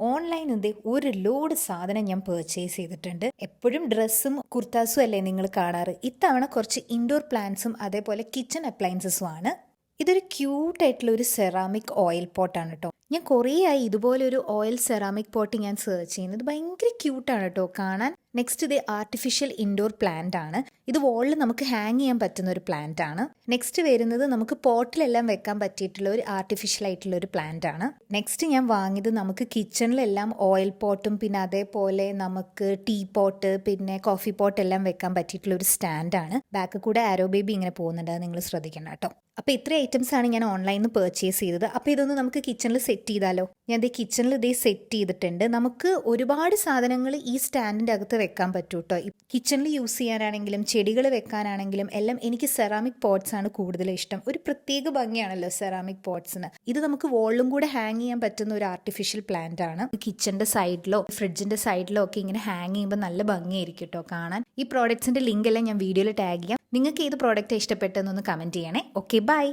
Online നിന്ന് ഒരു load സാധനം ഞാൻ പർച്ചേസ് ചെയ്തിട്ടുണ്ട്. എപ്പോഴും ഡ്രസ്സും കുർത്താസും അല്ലേ നിങ്ങൾ കാണാറ്? ഇത്തവണ കുറച്ച് ഇൻഡോർ പ്ലാന്റ്സും അതേപോലെ കിച്ചൺ അപ്ലയൻസസും ആണ്. ഇതൊരു ക്യൂട്ട് ആയിട്ടുള്ള ഒരു സെറാമിക് ഓയിൽ പോട്ടാണ് കേട്ടോ ഞാൻ കുറേ ആയി ഇതുപോലെ ഒരു ഓയിൽ സെറാമിക് പോട്ട് ഞാൻ സെർച്ച് ചെയ്യുന്നത്. ഭയങ്കര ക്യൂട്ടാണ് കേട്ടോ കാണാൻ നെക്സ്റ്റ് ഇത് ആർട്ടിഫിഷ്യൽ ഇൻഡോർ പ്ലാന്റ് ആണ്. ഇത് വോളിൽ നമുക്ക് ഹാങ് ചെയ്യാൻ പറ്റുന്ന ഒരു പ്ലാന്റ് ആണ്. നെക്സ്റ്റ് വരുന്നത് നമുക്ക് പോട്ടിലെല്ലാം വെക്കാൻ പറ്റിയിട്ടുള്ള ഒരു ആർട്ടിഫിഷ്യൽ ആയിട്ടുള്ള ഒരു പ്ലാന്റ് ആണ്. നെക്സ്റ്റ് ഞാൻ വാങ്ങിയത് നമുക്ക് കിച്ചണിലെല്ലാം ഓയിൽ പോട്ടും പിന്നെ അതേപോലെ നമുക്ക് ടീ പോട്ട് പിന്നെ കോഫി പോട്ട് എല്ലാം വെക്കാൻ പറ്റിയിട്ടുള്ള ഒരു സ്റ്റാൻഡ് ആണ്. ബാക്ക് കൂടെ ആരോ ബേബി ഇങ്ങനെ പോകുന്നുണ്ട്. നിങ്ങൾ ശ്രദ്ധിക്കണം കേട്ടോ. അപ്പോൾ ഇത്ര ഐറ്റംസ് ആണ് ഞാൻ ഓൺലൈനിൽ നിന്ന് പർച്ചേസ് ചെയ്തത്. അപ്പോൾ ഇതൊന്ന് നമുക്ക് കിച്ചണിൽ സെറ്റ് ചെയ്താലോ? ഞാൻ ദേ കിച്ചണിൽ ഇതേ സെറ്റ് ചെയ്തിട്ടുണ്ട്. നമുക്ക് ഒരുപാട് സാധനങ്ങൾ ഈ സ്റ്റാൻഡിന്റെ അകത്ത് വെക്കാൻ പറ്റൂ കേട്ടോ കിച്ചണിൽ യൂസ് ചെയ്യാനാണെങ്കിലും ചെടികൾ വെക്കാനാണെങ്കിലും എല്ലാം എനിക്ക് സെറാമിക് പോട്ട്സ് ആണ് കൂടുതൽ ഇഷ്ടം. ഒരു പ്രത്യേക ഭംഗിയാണല്ലോ സെറാമിക് പോട്ട്സിന് ഇത് നമുക്ക് വോളിലും കൂടെ ഹാങ് ചെയ്യാൻ പറ്റുന്ന ഒരു ആർട്ടിഫിഷ്യൽ പ്ലാന്റ് ആണ്. കിച്ചന്റെ സൈഡിലോ ഫ്രിഡ്ജിന്റെ സൈഡിലോ ഒക്കെ ഇങ്ങനെ ഹാങ് ചെയ്യുമ്പോൾ നല്ല ഭംഗിയായിരിക്കും കേട്ടോ കാണാൻ. ഈ പ്രോഡക്ട്സിന്റെ ലിങ്ക് എല്ലാം ഞാൻ വീഡിയോയിൽ ടാഗ് ചെയ്യാം. നിങ്ങൾക്ക് ഏത് പ്രോഡക്റ്റ് ഇഷ്ടപ്പെട്ടെന്നൊന്ന് കമന്റ് ചെയ്യണേ. Okay bye